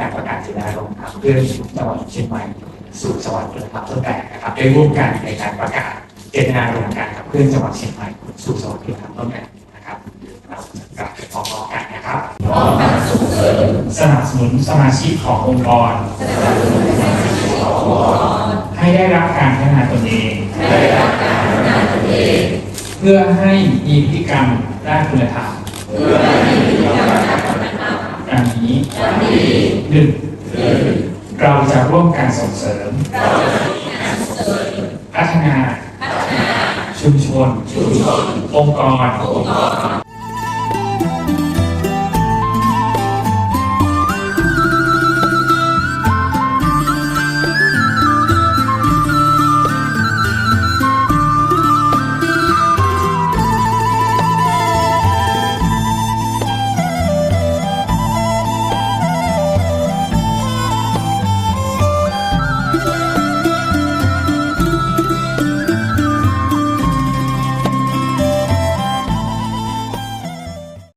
การประกาศเคลื่อนจังหวัดเชียงใหม่สู่สวรรค์คุณธรรมต้นแบบนะครับได้ร่วมกันในการประกาศเจตนารมณ์การขับเคลื่อนจังหวัดเชียงใหม่สู่สวรรค์คุณธรรมต้นแบบนะครับเราจะกลับไปพร้อมๆกันนะครับสนับสนุนสมาชิกขององค์กร ให้ได้รับการพัฒนาตนเองเพื่อให้มีพฤติกรรมด้านคุณธรรม ดังนี้หนึ่งเราจะร่วมกันส่งเสริม พัฒนา ชุมชน องค์กร